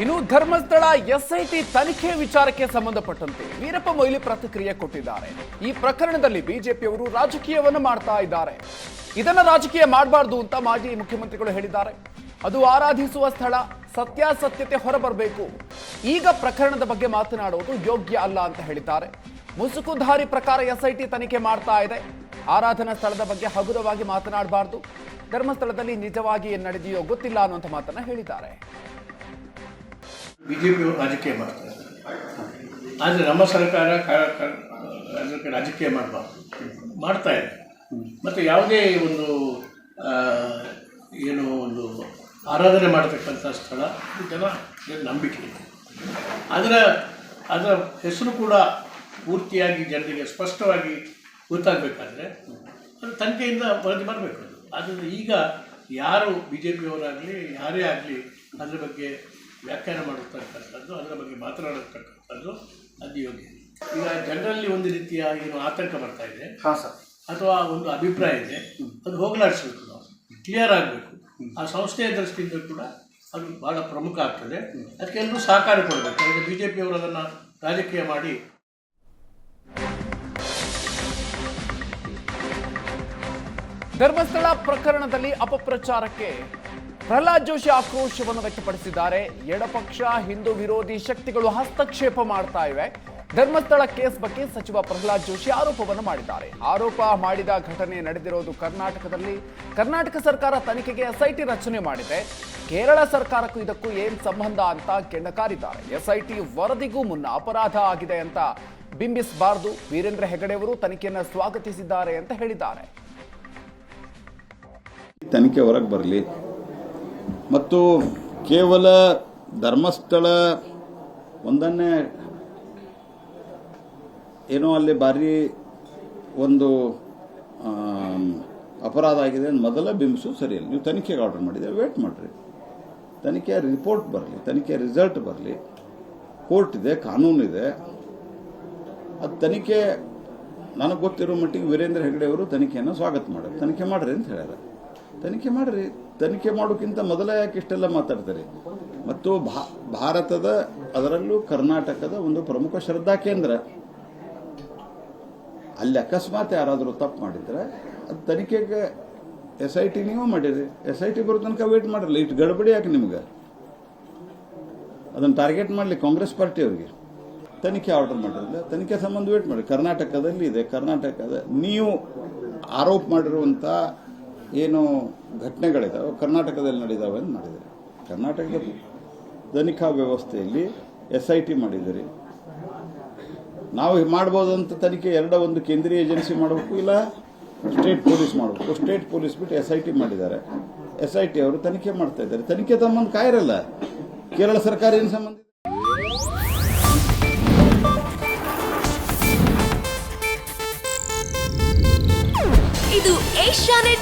ಇನ್ನು ಧರ್ಮಸ್ಥಳ ಎಸ್ಐಟಿ ತನಿಖೆ ವಿಚಾರಕ್ಕೆ ಸಂಬಂಧಪಟ್ಟಂತೆ ವೀರಪ್ಪ ಮೊಯ್ಲಿ ಪ್ರತಿಕ್ರಿಯೆ ಕೊಟ್ಟಿದ್ದಾರೆ. ಈ ಪ್ರಕರಣದಲ್ಲಿ ಬಿಜೆಪಿಯವರು ರಾಜಕೀಯವನ್ನು ಮಾಡ್ತಾ ಇದ್ದಾರೆ. ಇದನ್ನ ರಾಜಕೀಯ ಮಾಡಬಾರ್ದು ಅಂತ ಮಾಜಿ ಮುಖ್ಯಮಂತ್ರಿಗಳು ಹೇಳಿದ್ದಾರೆ. ಅದು ಆರಾಧಿಸುವ ಸ್ಥಳ, ಸತ್ಯಾಸತ್ಯತೆ ಹೊರಬರಬೇಕು. ಈಗ ಪ್ರಕರಣದ ಬಗ್ಗೆ ಮಾತನಾಡುವುದು ಯೋಗ್ಯ ಅಲ್ಲ ಅಂತ ಹೇಳಿದ್ದಾರೆ. ಮುಸುಕುಧಾರಿ ಪ್ರಕಾರ ಎಸ್ಐಟಿ ತನಿಖೆ ಮಾಡ್ತಾ ಇದೆ. ಆರಾಧನಾ ಸ್ಥಳದ ಬಗ್ಗೆ ಹಗುರವಾಗಿ ಮಾತನಾಡಬಾರ್ದು. ಧರ್ಮಸ್ಥಳದಲ್ಲಿ ನಿಜವಾಗಿ ಏನು ನಡೆದೆಯೋ ಗೊತ್ತಿಲ್ಲ ಅನ್ನುವಂಥ ಮಾತನ್ನ ಹೇಳಿದ್ದಾರೆ. ಬಿಜೆಪಿಯವರು ರಾಜಕೀಯ ಮಾಡ್ತಾರೆ. ಆದರೆ ನಮ್ಮ ಸರ್ಕಾರ ರಾಜಕೀಯ ಮಾಡಬಾರ್ದು. ಮಾಡ್ತಾ ಇದೆ. ಮತ್ತು ಯಾವುದೇ ಒಂದು ಏನು ಒಂದು ಆರಾಧನೆ ಮಾಡತಕ್ಕಂಥ ಸ್ಥಳ ಇದೆಲ್ಲ ನಂಬಿಕೆ ಅದರ ಅದರ ಹೆಸರು ಕೂಡ ಪೂರ್ತಿಯಾಗಿ ಜನರಿಗೆ ಸ್ಪಷ್ಟವಾಗಿ ಗೊತ್ತಾಗಬೇಕಾದ್ರೆ ಅದು ತನಿಖೆಯಿಂದ ವರದಿ ಬರಬೇಕು ಅದು. ಆದ್ದರಿಂದ ಈಗ ಯಾರು ಬಿ ಜೆ ಪಿಯವರಾಗಲಿ ಯಾರೇ ಆಗಲಿ ಅದರ ಬಗ್ಗೆ ವ್ಯಾಖ್ಯಾನ ಮಾಡತಕ್ಕಂಥದ್ದು ಅದರ ಬಗ್ಗೆ ಮಾತನಾಡತಕ್ಕಂಥದ್ದು ಅದು ಯೋಗ್ಯ. ಈಗ ಜನರಲ್ಲಿ ಒಂದು ರೀತಿಯ ಏನು ಆತಂಕ ಬರ್ತಾ ಇದೆ ಹಾಂ ಸರ್. ಅಥವಾ ಒಂದು ಅಭಿಪ್ರಾಯ ಇದೆ ಅದು ಹೋಗಲಾಡಿಸ್ಬೇಕು ನಾವು. ಕ್ಲಿಯರ್ ಆಗಬೇಕು. ಆ ಸಂಸ್ಥೆಯ ದೃಷ್ಟಿಯಿಂದ ಕೂಡ ಅದು ಬಹಳ ಪ್ರಮುಖ ಆಗ್ತದೆ. ಅದಕ್ಕೆ ಎಲ್ಲರೂ ಸಹಕಾರ ಕೊಡಬೇಕು. ಅದಕ್ಕೆ ಬಿ ಜೆ ಪಿಯವರು ಅದನ್ನು ರಾಜಕೀಯ ಮಾಡಿ ಧರ್ಮಸ್ಥಳ ಪ್ರಕರಣದಲ್ಲಿ ಅಪಪ್ರಚಾರಕ್ಕೆ ಪ್ರಹ್ಲಾದ್ ಜೋಶಿ ಆಕ್ರೋಶವನ್ನು ವ್ಯಕ್ತಪಡಿಸಿದ್ದಾರೆ. ಎಡಪಕ್ಷ, ಹಿಂದೂ ವಿರೋಧಿ ಶಕ್ತಿಗಳು ಹಸ್ತಕ್ಷೇಪ ಮಾಡ್ತಾ ಇವೆ. ಧರ್ಮಸ್ಥಳ ಕೇಸ್ ಬಗ್ಗೆ ಸಚಿವ ಪ್ರಹ್ಲಾದ್ ಜೋಶಿ ಆರೋಪವನ್ನು ಮಾಡಿದ್ದಾರೆ. ಆರೋಪ ಮಾಡಿದ ಘಟನೆ ನಡೆದಿರೋದು ಕರ್ನಾಟಕದಲ್ಲಿ. ಕರ್ನಾಟಕ ಸರ್ಕಾರ ತನಿಖೆಗೆ ಎಸ್ಐಟಿ ರಚನೆ ಮಾಡಿದೆ. ಕೇರಳ ಸರ್ಕಾರಕ್ಕೂ ಇದಕ್ಕೂ ಏನ್ ಸಂಬಂಧ ಅಂತ ಕೆಣಕಾರಿದ್ದಾರೆ. ಎಸ್ಐಟಿ ವರದಿಗೂ ಮುನ್ನ ಅಪರಾಧ ಆಗಿದೆ ಅಂತ ಬಿಂಬಿಸಬಾರದು. ವೀರೇಂದ್ರ ಹೆಗಡೆಯವರು ತನಿಖೆಯನ್ನು ಸ್ವಾಗತಿಸಿದ್ದಾರೆ ಅಂತ ಹೇಳಿದ್ದಾರೆ. ತನಿಖೆ ಹೊರಗೆ ಬರಲಿ. ಮತ್ತು ಕೇವಲ ಧರ್ಮಸ್ಥಳ ಒಂದನ್ನೇ ಏನೋ ಅಲ್ಲಿ ಭಾರಿ ಒಂದು ಅಪರಾಧ ಆಗಿದೆ ಮೊದಲ ಬಿಂಬಿಸು ಸರಿಯಲ್ಲ. ನೀವು ತನಿಖೆಗೆ ಆರ್ಡರ್ ಮಾಡಿದೆ ವೇಟ್ ಮಾಡಿರಿ. ತನಿಖೆಯ ರಿಪೋರ್ಟ್ ಬರಲಿ ತನಿಖೆಯ ರಿಸಲ್ಟ್ ಬರಲಿ. ಕೋರ್ಟ್ ಇದೆ, ಕಾನೂನು ಇದೆ. ಅದು ತನಿಖೆ, ನನಗೆ ಗೊತ್ತಿರೋ ಮಟ್ಟಿಗೆ ವೀರೇಂದ್ರ ಹೆಗಡೆ ಅವರು ತನಿಖೆಯನ್ನು ಸ್ವಾಗತ ಮಾಡ್ಯಾರ. ತನಿಖೆ ಮಾಡ್ರಿ ಅಂತ ಹೇಳ್ಯಾರ. ತನಿಖೆ ಮಾಡ್ರಿ. ತನಿಖೆ ಮಾಡೋಕ್ಕಿಂತ ಮೊದಲ ಯಾಕೆ ಇಷ್ಟೆಲ್ಲ ಮಾತಾಡ್ತಾರೆ? ಮತ್ತು ಭಾರತದ, ಅದರಲ್ಲೂ ಕರ್ನಾಟಕದ ಒಂದು ಪ್ರಮುಖ ಶ್ರದ್ಧಾ ಕೇಂದ್ರ. ಅಲ್ಲಿ ಅಕಸ್ಮಾತ್ ಯಾರಾದರೂ ತಪ್ಪು ಮಾಡಿದ್ರೆ ಅದು ತನಿಖೆಗೆ ಎಸ್ ಐ ಟಿ ನೀವು ಮಾಡಿರಿ. ಎಸ್ ಐ ಟಿ ಬರೋ ತನಕ ವೇಟ್ ಮಾಡಿರಲ್ಲ. ಇಷ್ಟು ಗಡಬಡಿ ಯಾಕೆ ನಿಮ್ಗೆ? ಅದನ್ನು ಟಾರ್ಗೆಟ್ ಮಾಡಲಿ ಕಾಂಗ್ರೆಸ್ ಪಾರ್ಟಿಯವರಿಗೆ ತನಿಖೆ ಆರ್ಡರ್ ಮಾಡಿರಲಿಲ್ಲ ತನಿಖೆ ಸಂಬಂಧ ವೇಟ್ ಮಾಡಿ ಕರ್ನಾಟಕದಲ್ಲಿ ಇದೆ. ಕರ್ನಾಟಕದ, ನೀವು ಆರೋಪ ಮಾಡಿರುವಂಥ ಏನು ಘಟನೆಗಳಿದಾವೆ, ಕರ್ನಾಟಕದಲ್ಲಿ ನಡೆದಾವೆ ಅಂತ ಮಾಡಿದರೆ ಕರ್ನಾಟಕದ ತನಿಖಾ ವ್ಯವಸ್ಥೆಯಲ್ಲಿ ಎಸ್ ಐ ಟಿ ಮಾಡಿದಿರಿ ನಾವು ಮಾಡ್ಬೋದಂತ ತನಿಖೆ ಎರಡ ಒಂದು ಕೇಂದ್ರೀಯ ಏಜೆನ್ಸಿ ಮಾಡಬೇಕು, ಇಲ್ಲ ಸ್ಟೇಟ್ ಪೊಲೀಸ್ ಮಾಡಬೇಕು. ಸ್ಟೇಟ್ ಪೊಲೀಸ್ ಬಿಟ್ಟು ಎಸ್ ಐ ಟಿ ಮಾಡಿದ್ದಾರೆ. ಎಸ್ ಐ ಟಿ ಅವರು ತನಿಖೆ ಮಾಡ್ತಾ ಇದ್ದಾರೆ. ತನಿಖೆ ಸಂಬಂಧ ಕಾಯಿರಲ್ಲ. ಕೇರಳ ಸರ್ಕಾರ ಏನು ಸಂಬಂಧ? ಇದು ಏಷ್ಯಾನೆಟ್